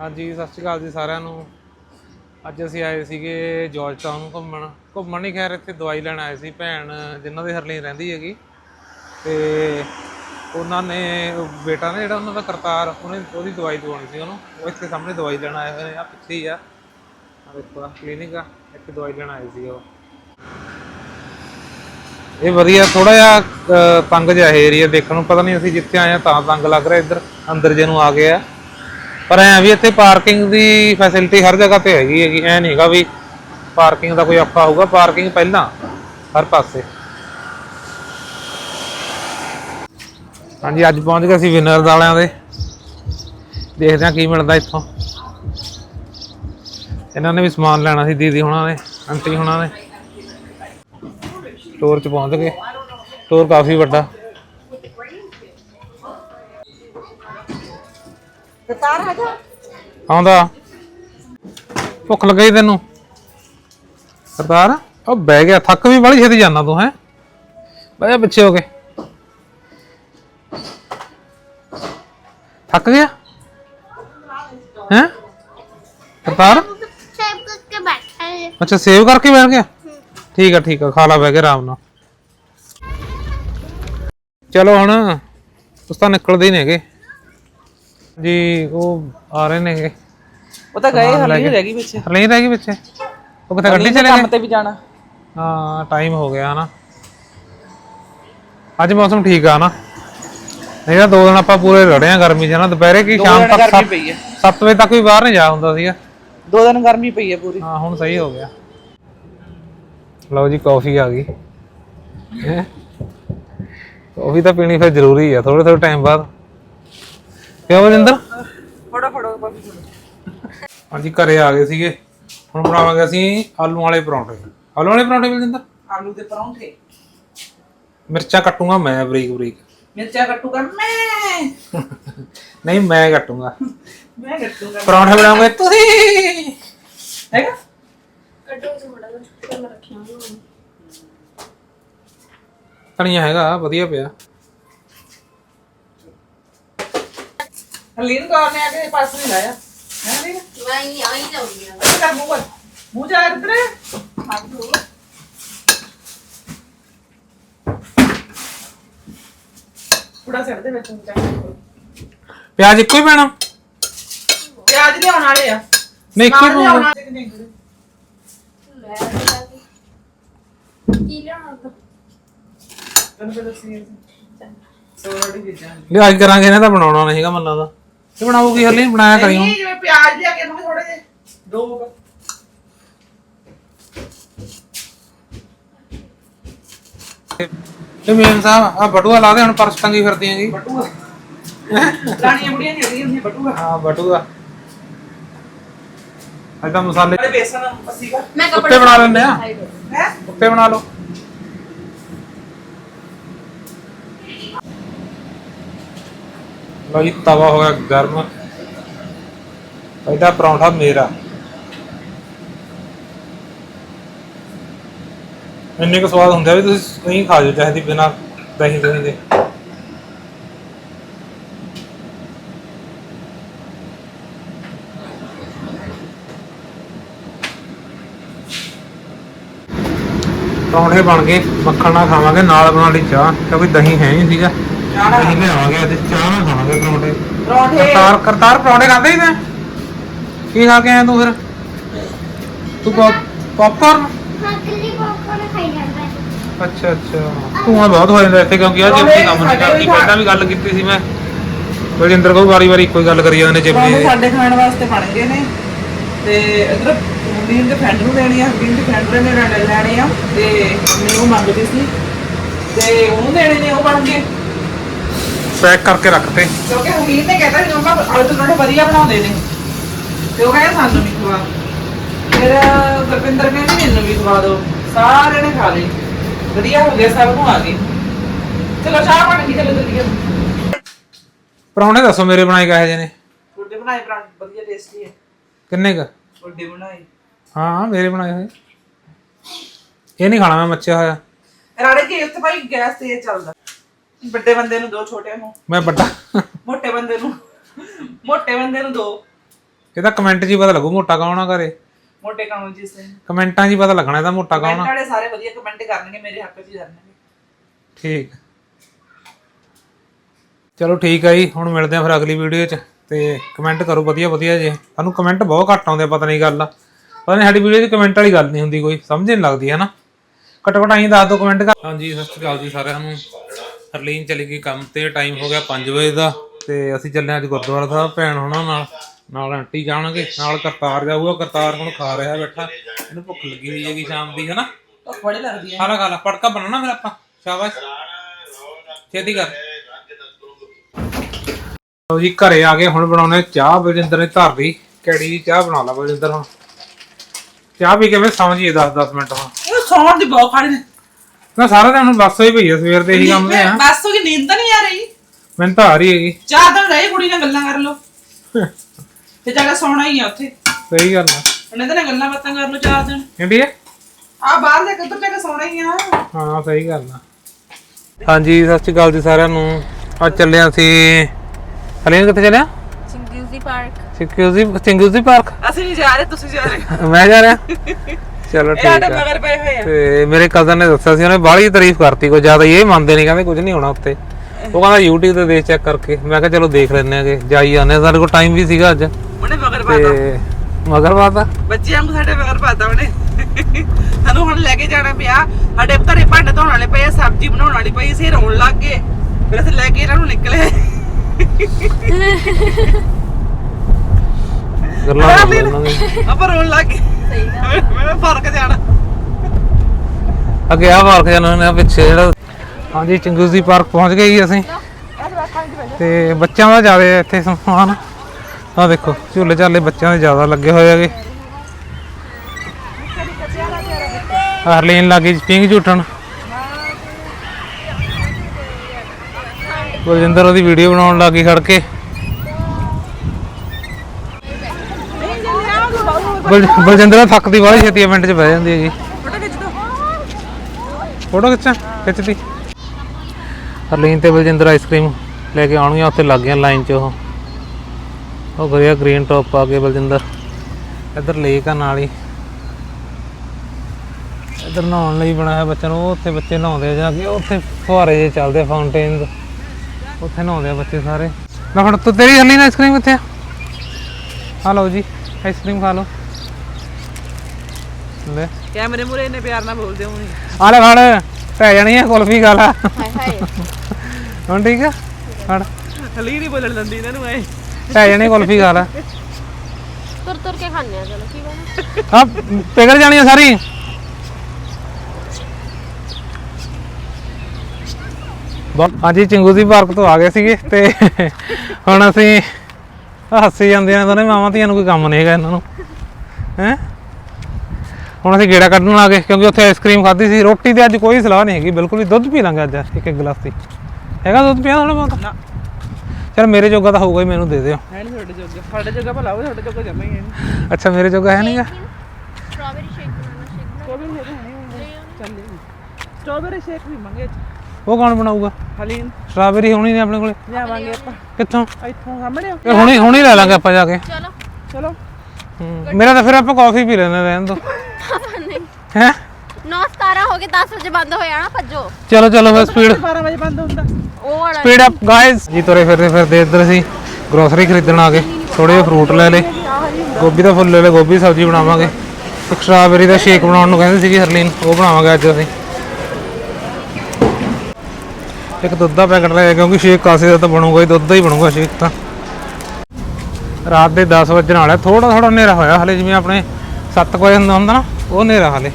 ਹਾਂਜੀ, ਸਤਿ ਸ਼੍ਰੀ ਅਕਾਲ ਜੀ ਸਾਰਿਆਂ ਨੂੰ। ਅੱਜ ਅਸੀਂ ਆਏ ਸੀਗੇ ਜਾਰਜ ਟਾਊਨ ਘੁੰਮਣ। ਘੁੰਮਣ ਨਹੀਂ ਖੈਰ, ਇੱਥੇ ਦਵਾਈ ਲੈਣ ਆਏ ਸੀ ਭੈਣ, ਜਿਨ੍ਹਾਂ ਦੇ ਹਰਲੀ ਰਹਿੰਦੀ ਹੈਗੀ। ਤੇ ਉਹਨਾਂ ਨੇ, ਬੇਟਾ ਨੇ ਜਿਹੜਾ ਉਹਨਾਂ ਦਾ ਕਰਤਾਰ, ਉਹਨੇ ਉਹਦੀ ਦਵਾਈ ਦਵਾਉਣੀ ਸੀ ਉਹਨੂੰ। ਉਹ ਇੱਥੇ ਸਾਹਮਣੇ ਦਵਾਈ ਲੈਣ ਆਏ ਹੋਏ ਆ, ਪਿੱਛੇ ਹੀ ਆ। ਦੇਖੋ ਆ ਕਲੀਨਿਕ ਆ, ਇੱਥੇ ਦਵਾਈ ਲੈਣ ਆਏ ਸੀ ਉਹ। ਇਹ ਵਧੀਆ ਥੋੜਾ ਜਿਹਾ ਤੰਗ ਜਿਹਾ ਏਰੀਆ ਦੇਖਣ ਨੂੰ, ਪਤਾ ਨਹੀਂ ਅਸੀਂ ਜਿੱਥੇ ਆਏ ਆ, ਤਾਂ ਤੰਗ ਲੱਗ ਰਿਹਾ ਇੱਧਰ। ਅੰਦਰ ਜੇ ਨੂੰ ਆ ਗਏ ਆ। ਪਰ ਐ ਵੀ ਇੱਥੇ ਪਾਰਕਿੰਗ ਦੀ ਫੈਸਿਲਿਟੀ ਹਰ ਜਗ੍ਹਾ ਤੇ ਹੈਗੀ ਹੈਗੀ, ਐ ਨਹੀਂ ਹੈਗਾ ਵੀ ਪਾਰਕਿੰਗ ਦਾ ਕੋਈ ਔਖਾ ਹੋਊਗਾ, ਪਾਰਕਿੰਗ ਪਹਿਲਾਂ ਹਰ ਪਾਸੇ। ਹਾਂਜੀ, ਅੱਜ ਪਹੁੰਚ ਗਏ ਅਸੀਂ ਵਿਨਰ ਵਾਲਿਆਂ ਦੇ। ਦੇਖਦੇ ਹਾਂ ਕੀ ਮਿਲਦਾ ਇੱਥੋਂ। ਇਹਨਾਂ ਨੇ ਵੀ ਸਮਾਨ ਲੈਣਾ ਸੀ, ਦੀਦੀ ਹੁਣਾਂ ਨੇ, ਆਂਟੀ ਹੁਣਾਂ ਨੇ। ਸਟੋਰ 'ਚ ਪਹੁੰਚ ਗਏ। ਸਟੋਰ ਕਾਫੀ ਵੱਡਾ। ਕਤਾਰ ਹੈਗਾ ਆਉਂਦਾ। ਭੁੱਖ ਲੱਗੀ ਤੈਨੂੰ। ਸਰਦਾਰ ਉਹ ਬਹਿ ਗਿਆ। ਥੱਕ ਵੀ ਬੜੀ ਛੇਤੀ ਜਾਣਾ ਤੂੰ ਹੈ? ਬਹਿ ਜਾ ਪਿੱਛੇ ਹੋ ਕੇ। ਥੱਕ ਗਿਆ? ਹੈ? ਸਰਦਾਰ? ਸੇਵ ਕਰਕੇ ਬੈਠਾ ਹੈ ਅੱਛਾ ਸੇਵ ਕਰਕੇ ਬੈਠ ਗਿਆ? ਠੀਕ ਆ ਠੀਕ ਆ ਖਾ ਲਾ ਬਹਿ ਕੇ ਆਰਾਮ ਨਾਲ। ਚਲੋ ਹੁਣ ਉਸ ਤਾਂ ਨਿਕਲਦੇ ਹੀ ਨੇਗੇ ਜੀ ਉਹ ਆ ਰਹੇ ਨੇਗੇ। ਉਹ ਤਾਂ ਗਏ ਹਲੀ ਕੇ। ਰਹਿ ਗਈ ਪਿੱਛੇ। ਹਰਲੀ ਰਹਿ ਗਈ ਪਿੱਛੇ? ਉਹ ਕਿਤੇ ਗੱਡੀ ਚਲੇ ਕੰਮ ਗਏ ਤੇ ਵੀ ਜਾਣਾ। ਹਾਂ ਟਾਈਮ ਹੋ ਗਿਆ ਹਨਾ। ਅੱਜ ਮੌਸਮ ਠੀਕ ਆ ਨਾ ਨਹੀਂ ਤਾਂ ਦੋ ਦਿਨ ਆਪਾਂ ਪੂਰੇ ਰੜੇ ਆ ਗਰਮੀ 'ਚ ਨਾ ਦੁਪਹਿਰੇ ਕੀ ਸ਼ਾਮ ਦਿਨ ਤੱਕ ਗਰਮੀ ਪਈ ਹੈ 7 ਵਜੇ ਤੱਕ ਵੀ ਬਾਹਰ ਨਹੀਂ ਜਾ ਹੁੰਦਾ ਸੀਗਾ। ਦੋ ਦਿਨ ਗਰਮੀ ਪਈ ਹੈ ਪੂਰੀ। ਹਾਂ ਹੁਣ ਸਹੀ ਹੋ ਗਿਆ। ਲਓ ਜੀ ਕਾਫੀ ਆ ਗਈ? ਕਾਫੀ ਤਾਂ ਪੀਣੀ ਫਿਰ ਜ਼ਰੂਰੀ ਆ ਥੋੜੇ ਥੋੜੇ ਟਾਈਮ ਬਾਅਦ। ਕਿਉਂ ਬਲਿੰਦਰ ਫੜੋ ਫੜੋ ਭਾਬੀ ਫੜੋ। ਹਾਂਜੀ ਘਰੇ ਆ ਗਏ ਸੀਗੇ। ਹੁਣ ਬਣਾਵਾਂਗੇ ਅਸੀਂ ਆਲੂ ਵਾਲੇ ਪਰੌਂਠੇ। ਆਲੂ ਵਾਲੇ ਪਰੌਂਠੇ ਬਲਿੰਦਰ ਆਲੂ ਦੇ ਪਰੌਂਠੇ? ਮਿਰਚਾਂ ਕੱਟੂਗਾ ਮੈਂ ਬਰੀਕ ਬਰੀਕ। ਮਿਰਚਾਂ ਕੱਟੂਗਾ ਮੈਂ। ਨਹੀਂ ਮੈਂ ਕੱਟੂਗਾ। ਮੈਂ ਕੱਟੂਗਾ। ਪਰੌਂਠੇ ਬਣਾਉਂਗੇ ਤੁਸੀਂ? ਹੈਗਾ? ਧਨੀਆ ਹੈਗਾ ਵਧੀਆ ਪਿਆ। ਹਲੀਨ ਕੌਰ ਨੇ ਆ ਕੇ ਪਾਸ ਨਹੀਂ ਲਾਇਆ। ਹੈ ਨਹੀਂ ਮੈਂ ਹੀ ਆਈ ਜਾਉਂਦੀ ਆ ਕਰ ਮੂੰਹ ਕਰ ਮੂੰਹ ਜਾ ਇੱਧਰ। ਹੱਥ ਧੋ ਥੋੜਾ ਸਿਰ ਦੇ ਵਿੱਚ ਮੂੰਹ ਚੱਕ ਪਿਆਜ਼ ਇੱਕੋ ਹੀ ਪੈਣਾ? ਪਿਆਜ਼ ਲਿਆਉਣ ਵਾਲੇ ਆ। ਨਹੀਂ ਇੱਕੋ ਹੀ ਲਿਆਉਣ ਪਊਗਾ ਵਾਲੇ ਕਿ ਨਹੀਂ ਗੁਰੂ? ਕੀ। ਲਿਆਉਣਾ ਤੈਨੂੰ ਪਤਾ ਸੀ। ਸੋੜੀ ਚੀਜ਼ਾਂ ਲਿਆਜ ਕਰਾਂਗੇ ਇਹਨਾਂ ਦਾ ਬਣਾਉਣਾ ਨਹੀਂ ਹੈਗਾ ਮੰਨਾ ਦਾ। ਤੇ ਬਣਾਉਗੀ ਹਲੇ ਬਣਾਇਆ ਕਰੀ ਹੁਣ ਨਹੀਂ ਜਿਵੇਂ ਪਿਆਜ਼ ਲਿਆ ਕੇ ਥੋੜੇ ਜਿਹੇ। ਦੋ ਕੁ। ਤੇ ਮੇਨ ਸਾਹਿਬ ਆ ਬਟੂਆ ਲਾ ਦੇ ਹੁਣ ਪਰਸ ਟੰਗੀ ਫਿਰਦੀਆਂ ਜੀ। ਬਟੂਆ। ਰਾਣੀਆਂ ਬੁੜੀਆਂ ਨਹੀਂ ਹੁੰਦੀਆਂ ਹੁੰਦੀਆਂ ਬਟੂਆ। ਹਾਂ ਬਟੂਆ। ਇਹਦਾ ਮਸਾਲੇ ਨਾਲੇ ਬੇਸਨ ਅਸੀਂ ਕਾ। ਮੈਂ ਉੱਤੇ ਬਣਾ ਲੈਂਦੇ ਆ। ਹੈ? ਉੱਤੇ ਬਣਾ ਲਓ। ਲਓ ਤਵਾ ਹੋ ਗਿਆ ਗਰਮ। ਇਹਦਾ ਪਰੌਂਠਾ ਮੇਰਾ। ਇੰਨੇ ਕੁ ਸਵਾਦ ਹੁੰਦਾ ਵੀ ਤੁਸੀਂ ਨਹੀਂ ਖਾ ਜਾਓ, ਚਾਹੇ ਦੀ ਬਿਨਾ ਦਹੀਂ ਦਹੀਂ ਦੇ। ਪਰੌਂਠੇ ਬਣ ਗਏ, ਮੱਖਣ ਨਾਲ ਖਾਵਾਂਗੇ, ਨਾਲ ਬਣਾ ਲਈ ਚਾਹ, ਕਿਉਂਕਿ ਦਹੀਂ ਹੈ ਨਹੀਂ ਸੀਗਾ। ਦਹੀਂ ਲਿਆਵਾਂਗੇ ਅੱਜ ਚਾਹ ਨਾਲ ਖਾਵਾਂਗੇ ਪਰੌਂਠੇ। ਪਰੌਂਠੇ। ਕਰਤਾਰ ਕਰਤਾਰ ਪਰੌਂਠੇ ਖਾਂਦੇ ਹੀ ਤੈਂ? ਕੀ ਖਾ ਕੇ ਆਇਆ ਤੂੰ ਫਿਰ? ਤੂੰ ਪੌਪਕਾਰਨ ਹਾਂ ਕਿੰਨੀ ਪੌਪਕਾਰਨ ਖਾਈ ਜਾਂਦਾ ਹੈ। ਅੱਛਾ ਅੱਛਾ। ਧੂਆਂ ਬਹੁਤ ਹੋ ਜਾਂਦਾ ਇੱਥੇ ਕਿਉਂਕਿ ਆ ਜਿੰਨੀ ਕੰਮ ਨਹੀਂ ਕਰਦੀ। ਪਹਿਲਾਂ ਵੀ ਗੱਲ ਕੀਤੀ ਸੀ ਮੈਂ। ਬਲਜਿੰਦਰ ਕੋਲ ਵਾਰੀ ਵਾਰੀ ਇੱਕੋ ਹੀ ਗੱਲ ਕਰੀ ਜਾਂਦੇ ਨੇ ਜਿੰਨੀ ਸਾਡੇ ਖਾਣ ਵਾਸਤੇ ਬਣ ਗਏ ਨੇ। ਤੇ ਇਧਰ ਦੀਨ ਦੇ ਫੈਂਡ ਨੂੰ ਦੇਣੀ ਆ ਦੀਨ ਦੇ ਫੈਂਡ ਨੇ ਲੈਣੇ ਲੈਣੇ ਆ। ਤੇ ਉਹ ਮੰਗਦੀ ਸੀ। ਤੇ ਉਹਨੂੰ ਦੇਣੇ ਨੇ ਉਹ ਬਣ ਗਏ। ਪੈਕ ਕਰਕੇ ਰੱਖਤੇ ਕਿਉਂਕਿ ਹਮੀਰ ਨੇ ਕਹਿੰਦਾ ਸੀ ਮੰਮਾ ਆਲੂ ਪਰੌਂਠੇ ਵਧੀਆ ਬਣਾਉਂਦੇ ਨੇ। ਤੇ ਉਹ ਕਹਿੰਦਾ ਸਾਨੂੰ ਨਹੀਂ ਖਵਾ ਫਿਰ ਗੁਰਪਿੰਦਰ ਕਹਿੰਦੀ ਮੈਨੂੰ ਵੀ ਖਵਾ ਦਿਓ ਸਾਰਿਆਂ ਨੇ ਖਾ ਲਈ ਵਧੀਆ ਹੋ ਗਿਆ ਸਭ ਨੂੰ ਆ ਗਈ ਚਲੋ ਚਾਹ ਬਣ ਗਈ ਚਲੋ ਜਲਦੀ ਪਰੌਂਠੇ ਦੱਸੋ ਮੇਰੇ ਬਣਾਏ ਕਾਹੇ ਜੇ ਨੇ? ਰੋਟੀ ਬਣਾਈ ਪਰਾਂਠੇ ਵਧੀਆ ਟੇਸਟੀ ਹੈ ਕਿੰਨੇ ਕ? ਰੋਟੀ ਬਣਾਈ ਹਾਂ ਮੇਰੇ ਬਣਾਏ ਹੋਏ। ਇਹ ਨਹੀਂ ਖਾਣਾ ਮੈਂ ਮੱਚਿਆ ਹੋਇਆ। ਰਾੜੇ ਜੀ ਉੱਥੇ ਭਾਈ ਗੈਸ ਤੇ ਚੱਲਦਾ। ਵੱਡੇ ਬੰਦੇ ਨੂੰ ਦੋ ਛੋਟੇ ਨੂੰ। ਮੈਂ ਵੱਡਾ। ਮੋਟੇ ਬੰਦੇ ਨੂੰ। ਮੋਟੇ ਬੰਦੇ ਨੂੰ ਦੋ। ਇਹਦਾ ਕਮੈਂਟ 'ਚ ਹੀ ਪਤਾ ਲੱਗੂ ਮੋਟਾ ਕੌਣ ਆ ਘਰੇ। ਮੋਟੇ ਕੰਮ ਜਿਸ ਨੇ ਕਮੈਂਟਾਂ 'ਚ ਹੀ ਪਤਾ ਲੱਗਣਾ ਇਹਦਾ ਮੋਟਾ ਕੌਣ ਕਮੈਂਟ ਆ ਵਾਲੇ ਸਾਰੇ ਵਧੀਆ ਕਮੈਂਟ ਕਰਨਗੇ ਮੇਰੇ ਹੱਕ 'ਚ ਹੀ ਕਰਨਗੇ। ਠੀਕ। ਚਲੋ ਠੀਕ ਆ ਜੀ ਹੁਣ ਮਿਲਦੇ ਆ ਫਿਰ ਅਗਲੀ ਵੀਡੀਓ 'ਚ ਤੇ ਕਮੈਂਟ ਕਰੋ ਵਧੀਆ ਵਧੀਆ ਜੇ। ਸਾਨੂੰ ਕਮੈਂਟ ਬਹੁਤ ਘੱਟ ਆਉਂਦੇ ਆ, ਪਤਾ ਨਹੀਂ ਗੱਲ ਆ। ਪਤਾ ਨਹੀਂ ਸਾਡੀ ਵੀਡੀਓ 'ਚ ਕਮੈਂਟ ਵਾਲੀ ਗੱਲ ਨਹੀਂ ਹੁੰਦੀ ਕੋਈ ਸਮਝ ਨਹੀਂ ਲੱਗਦੀ ਹੈ ਨਾ ਘੱਟੋ ਘੱਟ ਦੱਸ ਦਿਓ ਕਮੈਂਟ ਕਰ ਹਾਂਜੀ ਸਤਿ ਸ਼੍ਰੀ ਅਕਾਲ ਜੀ ਸਾਰਿਆਂ ਨੂੰ। ਹਰਲੀਨ ਚਲੀ ਗਈ ਕੰਮ ਤੇ ਟਾਈਮ ਹੋ ਗਿਆ 5 ਵਜੇ ਦਾ ਤੇ ਅਸੀਂ ਚੱਲੇ ਅੱਜ ਗੁਰਦੁਆਰਾ ਸਾਹਿਬ ਭੈਣ ਹੋਣਾ ਨਾਲ ਨਾਲ ਆਂਟੀ ਜਾਣਗੇ ਨਾਲ ਕਰਤਾਰ ਜਾਊਗਾ ਕਰਤਾਰ ਹੁਣ ਖਾ ਰਿਹਾ ਬੈਠਾ ਇਹਨੂੰ ਭੁੱਖ ਲੱਗੀ ਹੋਈ ਹੈਗੀ ਸ਼ਾਮ ਦੀ ਹੈ ਨਾ ਉਹ ਬੜੇ ਲੱਗਦੀ ਹੈ। ਖਾ ਲਾ ਖਾ ਲਾ ਪੜਕਾ ਬਣਾਉਣਾ ਫਿਰ ਆਪਾਂ ਸ਼ਾਬਾਸ਼। ਛੇਤੀ ਕਰ। ਲਓ ਜੀ ਘਰੇ ਆ ਕੇ ਹੁਣ ਬਣਾਉਣੇ ਚਾਹ ਬਲਜਿੰਦਰ ਨੇ ਧਰ ਲਈ ਕੈੜੀ ਦੀ ਚਾਹ ਬਣਾ ਲਾ ਬਲਜਿੰਦਰ ਹੁਣ। ਚਾਹ ਪੀ ਕੇ ਮੈਂ ਸੌਂ ਜੀਏ 10 10 ਮਿੰਟ ਹੁਣ। ਇਹ ਸੌਣ ਦੀ ਬਹੁਤ ਖਾੜੀ ਨੇ ਨਾ ਸਾਰਾ ਦਿਨ ਹੁਣ ਬੱਸ ਹੋਈ ਪਈ ਆ ਸਵੇਰ ਦੇ ਇਹੀ ਕੰਮ ਤੇ ਆ। ਬਸ ਉਹ ਕੀ ਨੀਂਦ ਤਾਂ ਨਹੀਂ ਆ ਰਹੀ। ਮੈਨੂੰ ਤਾਂ ਆ ਰਹੀ ਹੈਗੀ। ਦਿਨ ਰਹੇ ਕੁੜੀ ਨਾਲ ਗੱਲਾਂ ਕਰ ਲਓ। ਤੇ ਜਾ ਕੇ ਸੌਣਾ ਹੀ ਆ ਉੱਥੇ। ਸਹੀ ਗੱਲ ਆ। ਉਹਨੇ ਤਾਂ ਗੱਲਾਂ ਬਾਤਾਂ ਕਰ ਲਓ ਚਾਰ ਦਿਨ। ਇੰਡੀਆ ਆ? ਬਾਹਰ ਜਾ ਕੇ ਉੱਧਰ ਜਾ ਕੇ ਸੌਣਾ ਹੀ ਆ। ਹਾਂ ਸਹੀ ਗੱਲ ਆ। ਹਾਂਜੀ ਸਤਿ ਸ਼੍ਰੀ ਅਕਾਲ ਜੀ ਸਾਰਿਆਂ ਨੂੰ। ਅੱਜ ਚੱਲੇ ਹਾਂ ਅਸੀਂ ਹਲੇ ਕਿੱਥੇ ਚੱਲੇ ਆ? ਸਿੰਗਿਊਜ਼ੀ ਪਾਰਕ ਸਿਕਿਉਰਿਟੀ ਸਿੰਗੂਜ਼ੀ ਪਾਰਕ ਅਸੀਂ ਨਹੀਂ ਜਾ ਰਹੇ ਤੁਸੀਂ ਜਾ ਰਹੇ। ਮੈਂ ਜਾ ਰਿਹਾ। ਚਲੋ ਠੀਕ ਸਾਡੇ ਆ। ਮਗਰ ਪਏ ਹੋਏ ਆ। ਤੇ ਮੇਰੇ ਕਜ਼ਨ ਨੇ ਦੱਸਿਆ ਸੀ ਉਹਨੇ ਬਾਹਲੀ ਤਾਰੀਫ ਕਰਤੀ ਕੋਈ ਜ਼ਿਆਦਾ ਇਹ ਮੰਨਦੇ ਨਹੀਂ ਕਹਿੰਦੇ ਕੁਝ ਨਹੀਂ ਹੋਣਾ ਉੱਤੇ। ਉਹ ਕਹਿੰਦਾ YouTube ਤੇ ਦੇਖ ਚੈੱਕ ਕਰਕੇ। ਮੈਂ ਕਿਹਾ ਚਲੋ ਦੇਖ ਲੈਂਦੇ ਆਗੇ ਜਾਈ ਜਾਂਦੇ ਆ। ਸਾਡੇ ਕੋਲ ਟਾਈਮ ਵੀ ਸੀਗਾ ਅੱਜ। ਉਹਨੇ ਮਗਰ ਪਾਤਾ। ਤੇ ਮਗਰ ਬਾਤ ਬੱਚਿਆਂ ਨੂੰ ਸਾਡੇ ਮਗਰ ਪਾਤਾ ਉਹਨੇ। ਸਾਨੂੰ ਹੁਣ ਲੈ ਕੇ ਜਾਣਾ ਪਿਆ। ਸਾਡੇ ਘਰੇ ਭਾਂਡੇ ਧੋਣ ਵਾਲੇ ਪਏ ਆ ਸਬਜ਼ੀ ਬਣਾਉਣ ਵਾਲੀ ਪਈ ਸੀ ਰੋਣ ਲੱਗ ਗਏ। ਫਿਰ ਅਸੀਂ ਲੈ ਕੇ ਇਹਨਾਂ ਨੂੰ ਨਿਕਲੇ। ਗੱਲਾਂ ਆਪਾਂ ਰੋਣ ਲੱਗ ਗਏ। ਸਹੀ ਗੱਲ ਮੈਂ ਫ਼ਰਕ ਜਾਣਾ ਅੱਗੇ ਆ ਪਾਰਕ ਜਾਣਾ ਨੇ ਪਿੱਛੇ ਜਿਹੜਾ ਹਾਂਜੀ ਚੰਗੂਜ਼ੀ ਪਾਰਕ ਪਹੁੰਚ ਗਏ ਜੀ ਅਸੀਂ। ਤੇ ਬੱਚਿਆਂ ਦਾ ਜ਼ਿਆਦਾ ਇੱਥੇ ਸਮਾਨ। ਆ ਦੇਖੋ, ਝੂਲੇ ਝਾਲੇ ਬੱਚਿਆਂ ਦੇ ਜ਼ਿਆਦਾ ਲੱਗੇ ਹੋਏ ਹੈਗੇ। ਹਰਲੀਨ ਲੱਗੀ ਪਿੰਗ ਝੂਟਣ। ਬਲਜਿੰਦਰ ਉਹਦੀ ਵੀਡੀਓ ਬਣਾਉਣ ਲੱਗੀ ਖੜ ਕੇ ਬਲ- ਬਲਜਿੰਦਰ ਥੱਕਦੀ ਬਾਹਲੀ ਛੇਤੀ ਮਿੰਟ 'ਚ ਬਹਿ ਜਾਂਦੀ ਹੈਗੀ। ਫੋਟੋ ਖਿੱਚ ਦੋ। ਫੋਟੋ ਖਿੱਚਾਂ ਖਿੱਚਦੀ ਹਰਲੀਨ ਤੇ ਬਲਜਿੰਦਰ ਆਈਸਕ੍ਰੀਮ ਲੈ ਕੇ ਆਉਣਗੀਆਂ ਉੱਥੇ ਲੱਗ ਗਿਆ ਲਾਈਨ 'ਚ ਉਹ। ਉਹ ਗਰਿਆ ਗ੍ਰੀਨ ਟੌਪ ਪਾ ਕੇ ਬਲਜਿੰਦਰ। ਇੱਧਰ ਲੇਕ ਆ ਨਾਲ ਹੀ। ਇੱਧਰ ਨਹਾਉਣ ਲਈ ਬਣਾਇਆ ਹੈ ਬੱਚਿਆਂ ਨੂੰ ਉਹ ਉੱਥੇ ਬੱਚੇ ਨਹਾਉਂਦੇ ਆ ਜਾ ਕੇ ਉੱਥੇ ਫੁਹਾਰੇ ਜੇ ਚੱਲਦੇ ਆ ਫਾਊਂਟੇਨ ਉੱਥੇ ਨਹਾਉਂਦੇ ਆ ਬੱਚੇ ਸਾਰੇ। ਮੈਂ ਹੁਣ ਤੂੰ ਤੇਰੀ ਹਰਲੀਨ ਆਈਸਕ੍ਰੀਮ ਕਿੱਥੇ ਆ? ਆ ਲਓ ਜੀ ਆਈਸਕ੍ਰੀਮ ਖਾ ਲਓ। ਲੈ। ਕੈਮਰੇ ਮੂਰੇ ਇੰਨੇ ਪਿਆਰ ਨਾਲ ਬੋਲਦੇ ਹੋਣੀ। ਆ ਲੈ ਫੜ ਪੈ ਜਾਣੀ ਆ ਕੁਲਫੀ ਖਾ ਲਾ। ਹਾਏ ਹਾਏ। ਹੁਣ ਠੀਕ ਆ? ਫੜ। ਹਲੀ ਨਹੀਂ ਬੋਲਣ ਦਿੰਦੀ ਇਹਨਾਂ ਨੂੰ ਐ। ਪੈ ਜਾਣੀ ਕੁਲਫੀ ਖਾ ਲਾ। ਤੁਰ ਤੁਰ ਕੇ ਖਾਣੇ ਆ ਚਲੋ ਕੀ ਕਹਣਾ ਆ ਪਿਘਲ ਜਾਣੀ ਆ ਸਾਰੀ। ਹਾਂਜੀ ਚਿੰਗੂਦੀ ਪਾਰਕ ਤੋਂ ਆ ਗਏ ਸੀਗੇ ਤੇ ਹੁਣ ਅਸੀਂ ਹੱਸੀ ਜਾਂਦੇ ਨੇ ਦੋਨੇ ਮਾਵਾਂ ਧੀਆਂ ਨੂੰ ਕੋਈ ਕੰਮ ਨਹੀਂ ਹੈਗਾ ਇਹਨਾਂ ਨੂੰ। ਹੈ? ਹੁਣ ਅਸੀਂ ਗੇੜਾ ਕੱਢਣ ਆ ਗਏ ਕਿਉਂਕਿ ਉੱਥੇ ਆਈਸਕ੍ਰੀਮ ਖਾਧੀ ਸੀ। ਰੋਟੀ ਤੇ ਅੱਜ ਕੋਈ ਸਲਾਹ ਨਹੀਂ ਹੈਗੀ ਬਿਲਕੁਲ ਵੀ ਦੁੱਧ ਪੀ ਲਾਂਗੇ ਅੱਜ ਇੱਕ ਇੱਕ ਗਲਾਸ ਦੀ। ਹੈਗਾ ਦੁੱਧ ਪੀਣਾ ਥੋੜਾ ਬਹੁਤ? ਚਲ ਮੇਰੇ ਜੋਗਾ ਤਾਂ ਹੋਊਗਾ ਹੀ ਮੈਨੂੰ ਦੇ ਦਿਓ। ਹੈ ਨਹੀਂ ਤੁਹਾਡੇ ਜੋਗਾ। ਤੁਹਾਡੇ ਜੋਗਾ ਭਲਾ ਉਹ ਤੁਹਾਡੇ ਜੋਗਾ ਜਮਾ ਹੀ ਹੈ ਨਹੀਂ ਅੱਛਾ ਮੇਰੇ ਜੋਗਾ ਹੈ ਨਹੀਂਗਾ ਸਟ੍ਰਾਬੇਰੀ ਸ਼ੇਕ ਬਣਾਉਣਾ ਸ਼ੇਕ ਹੈ ਚੱਲ ਸਟ੍ਰਾਬੇਰੀ ਸ਼ੇਕ ਵੀ ਮੰਗੇ ਉਹ ਕੌਣ ਬਣਾਊਗਾ? ਹਲੀਨ ਸਟ੍ਰਾਬੇਰੀ ਹੋਣੀ ਨੇ ਆਪਣੇ ਕੋਲੇ? ਲਿਆਵਾਂਗੇ ਆਪਾਂ। ਕਿੱਥੋਂ? ਇੱਥੋਂ ਸਾਹਮਣੇ ਹੋ। ਹੁਣੀ ਹੁਣੀ ਲੈ ਲਾਂਗੇ ਆਪਾਂ ਜਾ ਕੇ। ਚਲੋ। ਚਲੋ। ਹੂੰ। ਮੇਰਾ ਤਾਂ ਫਿਰ ਆਪਾਂ ਕਾਫੀ ਪੀ ਲੈਣੇ ਰਹਿਣ ਦੋ। ਨਹੀਂ। ਹੈ? 9 17 ਹੋ ਗਏ 10 ਵਜੇ ਬੰਦ ਹੋ ਜਾਣਾ ਭੱਜੋ। ਚਲੋ ਚਲੋ ਫਿਰ ਸਪੀਡ 12 ਵਜੇ ਬੰਦ ਹੁੰਦਾ। ਉਹ ਵਾਲਾ ਸਪੀਡ ਅਪ ਗਾਇਸ ਜੀ ਤੁਰੇ ਫਿਰਦੇ ਫਿਰਦੇ ਇੱਧਰ ਅਸੀਂ ਗਰੋਸਰੀ ਖਰੀਦਣ ਆ ਗਏ। ਥੋੜੇ ਜਿਹੇ ਫਰੂਟ ਲੈ ਲਏ। ਗੋਭੀ ਦਾ ਫੁੱਲ ਲੈ ਲਏ ਗੋਭੀ ਦੀ ਸਬਜ਼ੀ ਬਣਾਵਾਂਗੇ। ਇੱਕ ਸਟ੍ਰਾਬੇਰੀ ਦਾ ਸ਼ੇਕ ਬਣਾਉਣ ਨੂੰ ਕਹਿੰਦੇ ਸੀਗੀ ਹਰਲੀਨ ਉਹ ਬਣਾਵਾਂਗੇ ਅੱਜ ਅਸੀਂ। ਇੱਕ ਦੁੱਧ ਦਾ ਪੈਕਟ ਲੈ ਕਿਉਂਕਿ ਸ਼ੇਕ ਕਾਸੇ ਦਾ ਤਾਂ ਬਣੂਗਾ ਹੀ ਦੁੱਧ ਦਾ ਹੀ ਬਣੂਗਾ ਸ਼ੇਕ ਤਾਂ। ਰਾਤ ਦੇ 10 ਵਜੇ ਨਾਲ ਹੈ ਥੋੜਾ ਥੋੜਾ ਹਨੇਰਾ ਹੋਇਆ ਹਲੇ, ਜਿਵੇਂ ਆਪਣੇ 7 ਵਜੇ ਹੁੰਦਾ ਹੁੰਦਾ ਨਾ, ਉਹ ਹਨੇਰਾ ਹਲੇ।